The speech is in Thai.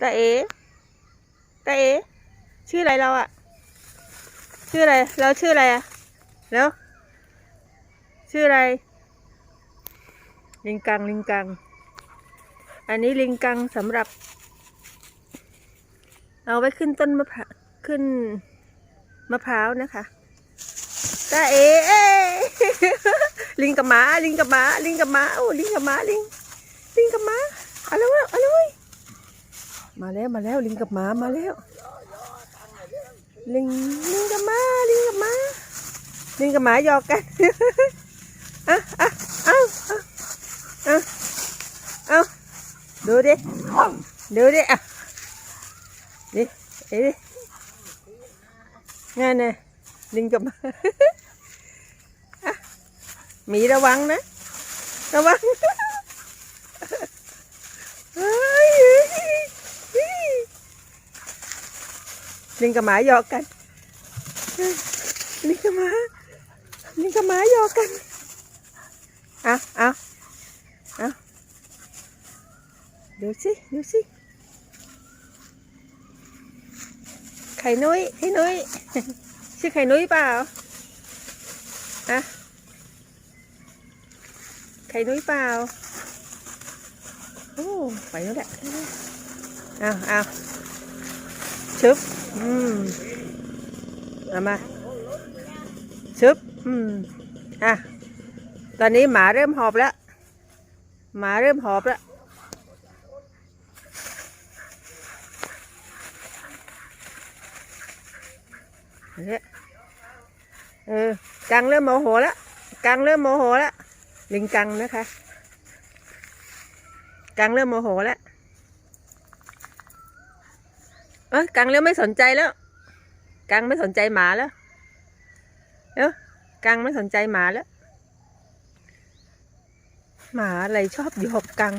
ตาเอตาเอชื่ออะไรเราอะชื่ออะไร เราชื่ออะไรอะแล้วชื่ออะไร ลิงกังลิงกัง อันนี้ลิงกังสำหรับ เอาไว้ขึ้นต้นมะพร้าวขึ้นมะพร้าวนะคะตาเอเอลิงกับหมาลิงกับหมาลิงกับหมาโอ้ลิงกับหมาลิงลิงกับหมาเอาแล้วเอาแล้วเว้ย มาแล้วมาแล้วลิงกับหมามาแล้ว ลิงลิงกับหมาลิงกับหมาลิงกับหมาหยอกกันอะอะเอาเอาเอาเอาดูดิดูดิอะนี่เอ้ยงานน่ะลิงกับหมาอะหมีระวังนะระวัง เฮ้ย ลิงกับหมาหยอกกันลิงกับหมาลิงกับหมาหยอกกันเอาเอาเอาดูสิดูสิไข่นุ้ยไข่นุ้ยชื่อไข่นุ้ยเปล่าฮะไข่นุ้ยเปล่าโอ้ไปแล้วแหละเอาเอา ชึบอืมเอามาชึบอืมอะตอนนี้หมาเริ่มหอบแล้ว หมาเริ่มหอบแล้วเนี่ยเออกังเริ่มโมโหแล้วกังเริ่มโมโหแล้วลิงกังนะคะกังเริ่มโมโหแล้ว เอ้ยกังเลี้ยวไม่สนใจแล้ว กังไม่สนใจหมาแล้วเอ้ยกังไม่สนใจหมาแล้ว หมาอะไรชอบอยู่หกกัง